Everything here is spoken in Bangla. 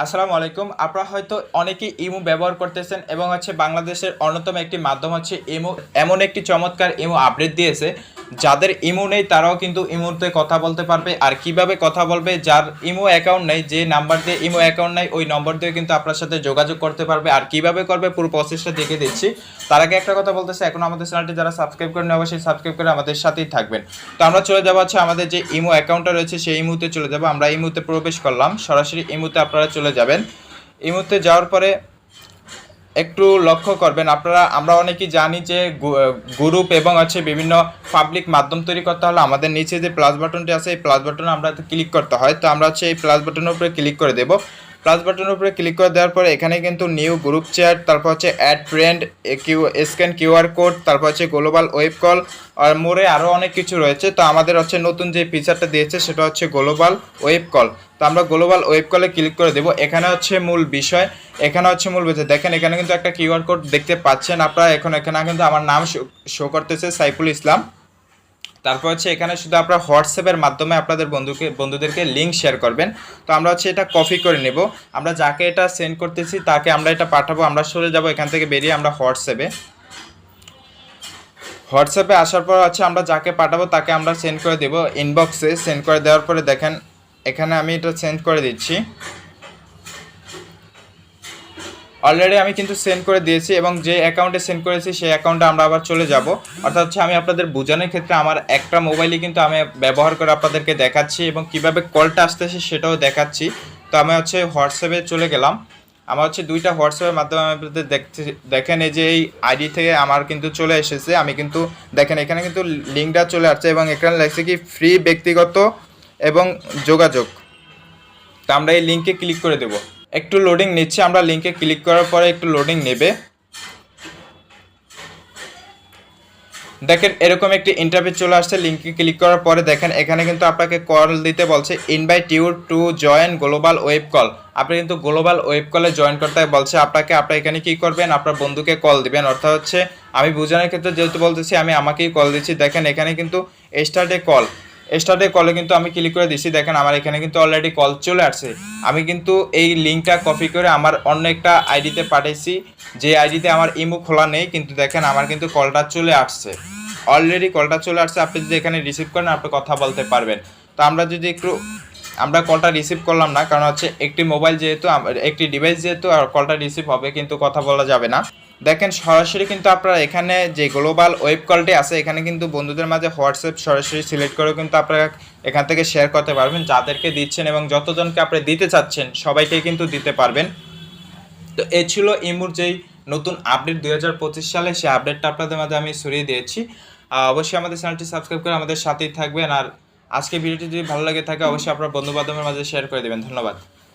আসসালামু আলাইকুম। আপনারা হয়তো অনেকেই ইমো ব্যবহার করতেছেন এবং হচ্ছে বাংলাদেশের অন্যতম একটি মাধ্যম হচ্ছে ইমো। এমন একটি চমৎকার ইমো আপডেট দিয়েছে। যাদের ইমো নেই, তারাও কিন্তু ইমোতে কথা বলতে পারবে। আর কীভাবে কথা বলবে, যার ইমো অ্যাকাউন্ট নেই, যে নাম্বার দিয়ে ইমো অ্যাকাউন্ট নেই, ওই নম্বর দিয়ে কিন্তু আপনার সাথে যোগাযোগ করতে পারবে। আর কীভাবে করবে, পুরো প্রসেসটা দেখে দিচ্ছি। তার আগে একটা কথা বলতেছে, এখন আমাদের চ্যানেলটি যারা সাবস্ক্রাইব করে করেন অবশ্যই সাবস্ক্রাইব করে আমাদের সাথেই থাকবেন। তো আমরা চলে যাব হচ্ছে আমাদের যে ইমো অ্যাকাউন্টটা রয়েছে, সেই ইমোতে চলে যাব। আমরা ইমোতে প্রবেশ করলাম। সরাসরি ইমোতে আপনারা চলে যাবেন। ইমোতে যাওয়ার পরে একটু লক্ষ্য করবেন, আপনারা, আমরা অনেকেই জানি যে গ্রুপ এবং আছে বিভিন্ন পাবলিক মাধ্যম তৈরি করতে হলে আমাদের নিচে যে প্লাস বাটনটি আছে, এই প্লাস বাটনে আমরা ক্লিক করতে হয়। তো আমরা হচ্ছে এই প্লাস বাটনের উপরে ক্লিক করে দেব। প্লাস বাটনের উপরে ক্লিক করে দেওয়ার পরে এখানে কিন্তু নিউ গ্রুপ চ্যাট তারপর হচ্ছে add friend Q scan QR code তারপর হচ্ছে গ্লোবাল ওয়েব কল আর মোড়ে আরও অনেক কিছু রয়েছে। তো আমাদের হচ্ছে নতুন যে ফিচারটা দিয়েছে সেটা হচ্ছে গ্লোবাল ওয়েব কল তো আমরা গ্লোবাল ওয়েব কলে ক্লিক করে দেবো। এখানে হচ্ছে মূল বিষয়, এখানে হচ্ছে মূল বিষয়। দেখেন, এখানে কিন্তু একটা কিউআর কোড দেখতে পাচ্ছেন আপনারা। এখন এখানে কিন্তু আমার নাম শো করতেছে সাইফুল ইসলাম। তারপর হচ্ছে এখানে শুধু আপনারা হোয়াটসঅ্যাপের মাধ্যমে আপনাদের বন্ধুকে, বন্ধুদেরকে লিঙ্ক শেয়ার করবেন। তো আমরা হচ্ছে এটা কপি করে নেব। আমরা যাকে এটা সেন্ড করতেছি, তাকে আমরা এটা পাঠাবো। আমরা সরে যাব এখান থেকে বেরিয়ে আমরা হোয়াটসঅ্যাপে হোয়াটসঅ্যাপে আসার পর হচ্ছে আমরা যাকে পাঠাবো, তাকে আমরা সেন্ড করে দেব। ইনবক্সে সেন্ড করে দেওয়ার পরে দেখেন, এখানে আমি এটা সেন্ড করে দিচ্ছি। অলরেডি আমি কিন্তু সেন্ড করে দিয়েছি এবং যে অ্যাকাউন্টে সেন্ড করেছি সেই অ্যাকাউন্টে আমরা আবার চলে যাব। অর্থাৎ হচ্ছে আমি আপনাদের বোঝানোর ক্ষেত্রে আমার একটা মোবাইলই কিন্তু আমি ব্যবহার করে আপনাদেরকে দেখাচ্ছি এবং কীভাবে কলটা আসতেছে সেটাও দেখাচ্ছি। তো আমি হচ্ছে হোয়াটসঅ্যাপে চলে গেলাম। আমার হচ্ছে দুইটা হোয়াটসঅ্যাপের মাধ্যমে আপনাদের দেখতে, দেখেন এই যে এই আইডি থেকে আমার কিন্তু চলে এসেছে। আমি কিন্তু দেখেন এখানে কিন্তু লিঙ্কটা চলে আসছে এবং এখানে লেগছে কি ফ্রি ব্যক্তিগত এবং যোগাযোগ। তা আমরা এই লিঙ্কে ক্লিক করে দেব। একটু লোডিং নিচ্ছে, আমরা লিঙ্কে ক্লিক করার পরে একটু লোডিং নেবে। দেখেন, এরকম একটি ইন্টারভিউ চলে আসছে লিঙ্কে ক্লিক করার পরে দেখেন, এখানে কিন্তু আপনাকে কল দিতে বলছে invite you to join global web call আপনি কিন্তু গ্লোবাল ওয়েব কলে জয়েন করতে বলছে, আপনাকে আপনি এখানে কি করবেন? আপনার বন্ধুকে কল দিবেন অর্থাৎ হচ্ছে, আমি বোঝানোর ক্ষেত্রে যেহেতু বলতেছি, আমি আমাকেই কল দিচ্ছি। দেখেন, এখানে কিন্তু স্টার্টে কল স্টার্টে কলে কিন্তু আমি ক্লিক করে দিচ্ছি দেখেন আমার এখানে কিন্তু অলরেডি কল চলে আসছে। আমি কিন্তু এই লিঙ্কটা কপি করে আমার অন্য একটা আইডিতে পাঠিয়েছি যে আইডিতে আমার ইমো খোলা নেই, কিন্তু দেখেন আমার কিন্তু কলটা চলে আসছে। অলরেডি কলটা চলে আসছে। আপনি যদি এখানে রিসিভ করেন, আপনি কথা বলতে পারবেন। তো আমরা যদি একটু আমরা কলটা রিসিভ করলাম না, কারণ হচ্ছে একটি মোবাইল যেহেতু একটি ডিভাইস যেহেতু, আর কলটা রিসিভ হবে কিন্তু কথা বলা যাবে না। দেখেন, সরাসরি কিন্তু আপনারা এখানে যে গ্লোবাল ওয়েব কলটি আছে, এখানে কিন্তু বন্ধুদের মাঝে হোয়াটসঅ্যাপ সরাসরি সিলেক্ট করেও কিন্তু আপনারা এখান থেকে শেয়ার করতে পারবেন, যাদেরকে দিচ্ছেন এবং যতজনকে আপনি দিতে চাচ্ছেন, সবাইকে কিন্তু দিতে পারবেন। তো এ ছিল ইমুর যেই নতুন আপডেট দুই হাজার পঁচিশ সালে, সেই আপডেটটা আপনাদের মাঝে আমি সরিয়ে দিয়েছি। অবশ্যই আমাদের চ্যানেলটি সাবস্ক্রাইব করে আমাদের সাথেই থাকবেন, আর আজকে ভিডিওটি যদি ভালো লাগে থাকে, অবশ্যই আপনার বন্ধু বান্ধবের মাঝে শেয়ার করে দেবেন। ধন্যবাদ।